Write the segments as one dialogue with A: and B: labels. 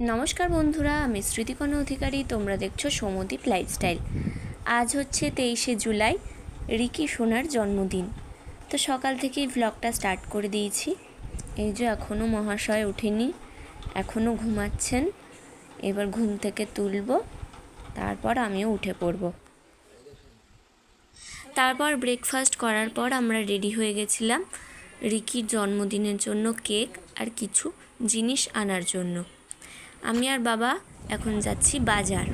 A: নমস্কার বন্ধুরা, আমি স্মৃতিকণা অধিকারী, তোমরা দেখছ সমদ্বীপ লাইফস্টাইল আজ হচ্ছে তেইশে জুলাই, রিকি সোনার জন্মদিন। তো সকাল থেকেই ভ্লগটা স্টার্ট করে দিয়েছি। এই যে এখনও মহাশয় ওঠেনি এখনও ঘুমাচ্ছেন। এবার ঘুম থেকে তুলব, তারপর আমিও উঠে পড়ব। তারপর ব্রেকফাস্ট করার পর আমরা রেডি হয়ে গেছিলাম, রিকির জন্মদিনের জন্য কেক আর কিছু জিনিস আনার জন্য। আমি আর বাবা এখন যাচ্ছি বাজার।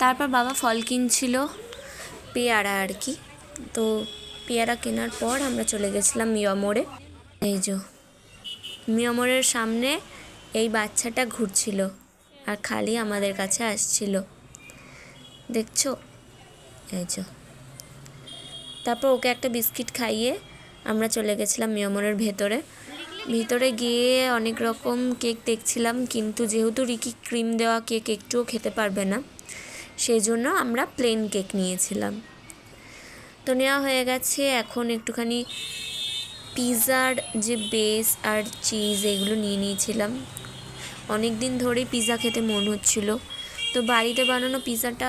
A: তারপর বাবা ফল কিনছিল, পেয়ারা আর কি। তো পেয়ারা কেনার পর আমরা চলে গেছিলাম মিয়ামোড়ে। এই যে, মিয়ামোড়ের সামনে এই বাচ্চাটা ঘুরছিল আর খালি আমাদের কাছে আসছিল। দেখছ? এই যে। তারপর ওকে একটা বিস্কিট খাইয়ে আমরা চলে গেছিলাম মিয়ামোরের ভেতরে। ভিতরে গিয়ে অনেক রকম কেক দেখছিলাম, কিন্তু যেহেতু রিকি ক্রিম দেওয়া কেক একটুও খেতে পারবে না সেই জন্য আমরা প্লেন কেক নিয়েছিলাম। তো নেওয়া হয়ে গেছে, এখন একটুখানি পিৎজার যে বেস আর চিজ এগুলো নিয়ে নিয়েছিলাম। অনেক দিন ধরেই পিৎজা খেতে মন হচ্ছিল। তো বাড়িতে বানানো পিৎজাটা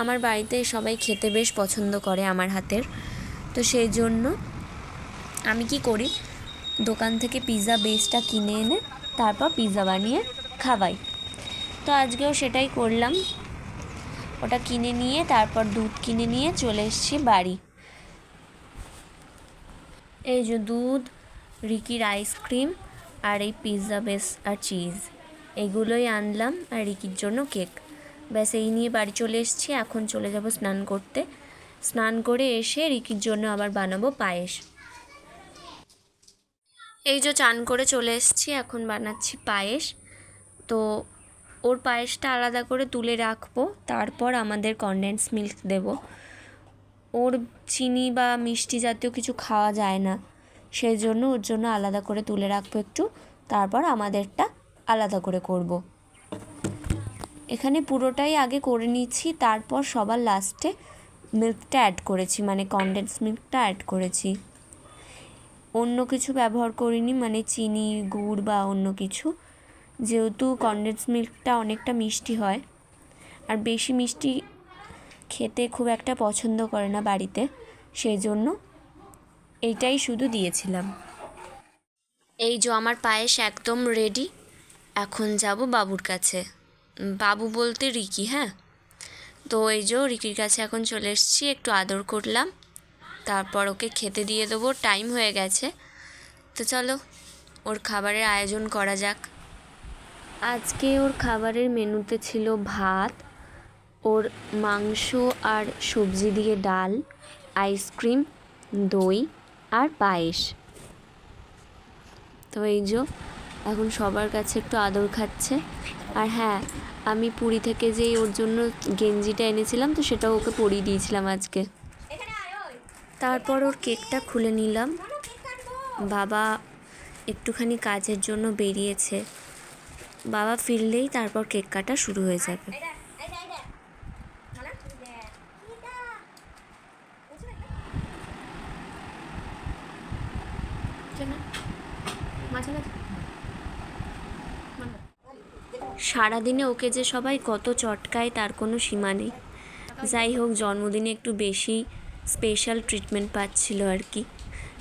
A: আমার বাড়িতে সবাই খেতে বেশ পছন্দ করে আমার হাতের। তো সেই জন্য আমি কি করি, দোকান থেকে পিৎজা বেসটা কিনে এনে তারপর পিৎজা বানিয়ে খাওয়াই। তো আজকেও সেটাই করলাম। ওটা কিনে নিয়ে তারপর দুধ কিনে নিয়ে চলে এসেছি বাড়ি। এই যে দুধ, রিকির আইসক্রিম আর এই পিৎজা বেস আর চিজ এগুলোই আনলাম আর রিকির জন্য কেক ব্যাস, এই নিয়ে বাড়ি চলে এসেছি, এখন চলে যাব স্নান করতে। স্নান করে এসে রিকির জন্য আবার বানাবো পায়েস। এই যে চান করে চলে এসেছি, এখন বানাচ্ছি পায়েস। তো ওর পায়েসটা আলাদা করে তুলে রাখব, তারপর আমাদের কনডেন্স মিল্ক দেব। ওর চিনি বা মিষ্টি জাতীয় কিছু খাওয়া যায় না। সেই জন্য ওর জন্য আলাদা করে তুলে রাখব একটু। তারপর আমাদেরটা আলাদা করে করব। এখানে পুরোটাই আগে করে নিচ্ছি, তারপর সবার লাস্টে মিল্কটা অ্যাড করেছি মানে কনডেন্স মিল্কটা অ্যাড করেছি। অন্য কিছু ব্যবহার করিনি মানে চিনি, গুড় বা অন্য কিছু। যেহেতু কনডেন্স মিল্কটা অনেকটা মিষ্টি হয়, আর বেশি মিষ্টি খেতে খুব একটা পছন্দ করে না বাড়িতে, সেই জন্য এইটাই শুধু দিয়েছিলাম। এই যে আমার পায়েস একদম রেডি এখন যাব বাবুর কাছে। বাবু বলতে রিকি হ্যাঁ? তো এই যে রিকির কাছে এখন চলে এসেছি, একটু আদর করলাম। তারপর ওকে খেতে দিয়ে দেবো টাইম হয়ে গেছে। তো চলো, ওর খাবারের আয়োজন করা যাক। আজকে ওর খাবারের মেনুতে ছিল ভাত, ওর মাংস আর সবজি দিয়ে ডাল আইসক্রিম দই আর পায়েস। তো এই যে, এখন সবার কাছে একটু আদর খাচ্ছে। আর হ্যাঁ আমি পুরী থেকে যেই ওর জন্য গেঞ্জিটা এনেছিলাম, তো সেটাও ওকে পরিয়ে দিয়েছিলাম আজকে। তারপর ওর কেকটা খুলে নিলাম। বাবা একটুখানি কাজের জন্য বেরিয়েছে। বাবা ফিরলেই তারপর কেক কাটা শুরু হয়ে যাবে। সারাদিনে ওকে যে সবাই কত চটকায়, তার কোনো সীমা নেই। যাই হোক, জন্মদিনে একটু বেশি স্পেশাল ট্রিটমেন্ট পাচ্ছিল আর কি।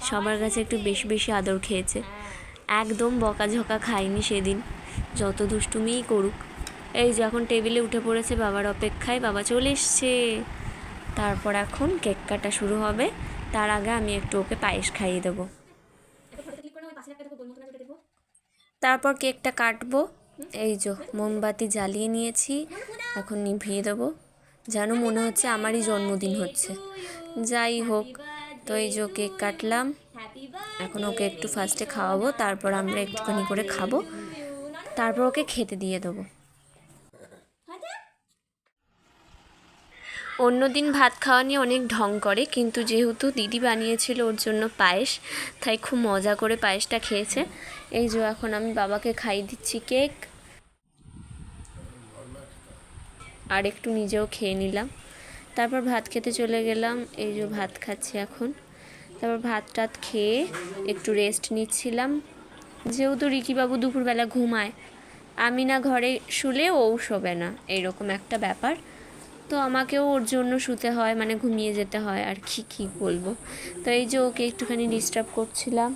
A: সবার কাছে একটু বেশি বেশি আদর খেয়েছে। একদম বকাঝকা খায়নি সেদিন। যত দুষ্টুমিই করুক। এই যে এখন টেবিলে উঠে পড়েছে বাবার অপেক্ষায়, বাবা চলে এসছে। তারপর এখন কেক কাটা শুরু হবে। তার আগে আমি একটু ওকে পায়েস খাইয়ে দেবো। তারপর কেকটা কাটবো। এই যো মোমবাতি জ্বালিয়ে নিয়েছি, এখন নিভিয়ে দেবো। যেন মনে হচ্ছে আমারই জন্মদিন হচ্ছে। যাই হোক, তো এই যে কেক কাটলাম। এখন ওকে একটু ফার্স্টে খাওয়াবো, তারপর আমরা একটুখানি করে খাব। তারপর ওকে খেতে দিয়ে দেবো। অন্য দিন ভাত খাওয়া নিয়ে অনেক ঢং করে, কিন্তু যেহেতু দিদি বানিয়েছিল ওর জন্য পায়েস, তাই খুব মজা করে পায়েসটা খেয়েছে। এই যে এখন আমি বাবাকে খাইয়ে দিচ্ছি কেক। আর একটু নিজেও খেয়ে নিলাম। তারপর ভাত খেতে চলে গেলাম, এই যে ভাত খাচ্ছি এখন। তারপর ভাত টাত খেয়ে একটু রেস্ট নিচ্ছিলাম। যেহেতু রিকিবাবু দুপুরবেলা ঘুমায়, আমি না ঘরে শুলে ও শোবে না, এইরকম একটা ব্যাপার। তো আমাকেও ওর জন্য শুতে হয় মানে ঘুমিয়ে যেতে হয় আর কি, কী বলব। তো এই যে ওকে একটুখানি ডিস্টার্ব করছিলাম,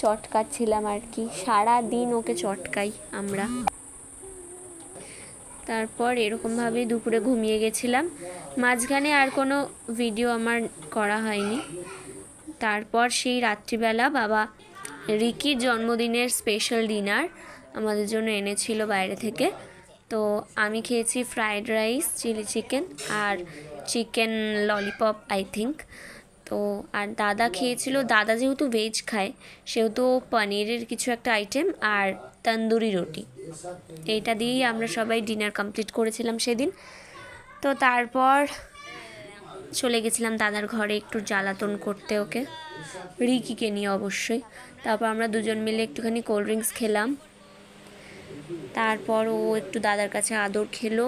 A: চটকাচ্ছিলাম আর কি। সারা দিন ওকে চটকাই আমরা। তারপর এরকমভাবেই দুপুরে ঘুমিয়ে গেছিলাম। মাঝখানে আর কোনো ভিডিও আমার করা হয়নি। তারপর সেই রাত্রিবেলা বাবা রিকির জন্মদিনের স্পেশাল ডিনার আমাদের জন্য এনেছিল বাইরে থেকে। তো আমি খেয়েছি ফ্রায়েড রাইস চিলি চিকেন আর চিকেন ললিপপ আই থিঙ্ক তো আর দাদা খেয়েছিল, দাদা যেহেতু ভেজ খায়, সেহেতু পনিরের কিছু একটা আইটেম আর তন্দুরি রুটি। এইটা দিয়েই আমরা সবাই ডিনার কমপ্লিট করেছিলাম সেদিন। তো তারপর চলে গেছিলাম দাদার ঘরে একটু জ্বালাতন করতে ওকে। রিকিকে নিয়ে অবশ্যই। তারপর আমরা দুজন মিলে একটুখানি কোল্ড ড্রিঙ্কস খেলাম। তারপর ও একটু দাদার কাছে আদর খেলো,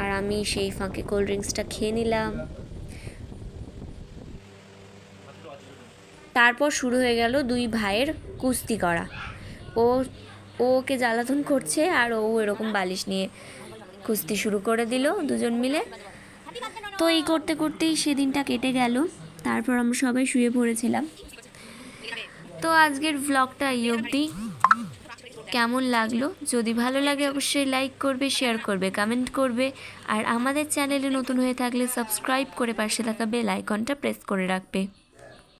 A: আর আমি সেই ফাঁকে কোল্ড ড্রিঙ্কসটা খেয়ে নিলাম। তারপর শুরু হয়ে গেল দুই ভাইয়ের কুস্তি করা। ও ও ওকে জ্বালাতন করছে, আর ও এরকম বালিশ নিয়ে কুস্তি শুরু করে দিল দুজন মিলে। তো এই করতে করতেই সেদিনটা কেটে গেল। তারপর আমরা সবাই শুয়ে পড়েছিলাম। তো আজকের ভ্লগটা এই অবধি। কেমন লাগল? যদি ভালো লাগে অবশ্যই লাইক করবে শেয়ার করবে কমেন্ট করবে। আর আমাদের চ্যানেলে নতুন হয়ে থাকলে সাবস্ক্রাইব করে পাশে থাকা বেল আইকনটা প্রেস করে রাখবে।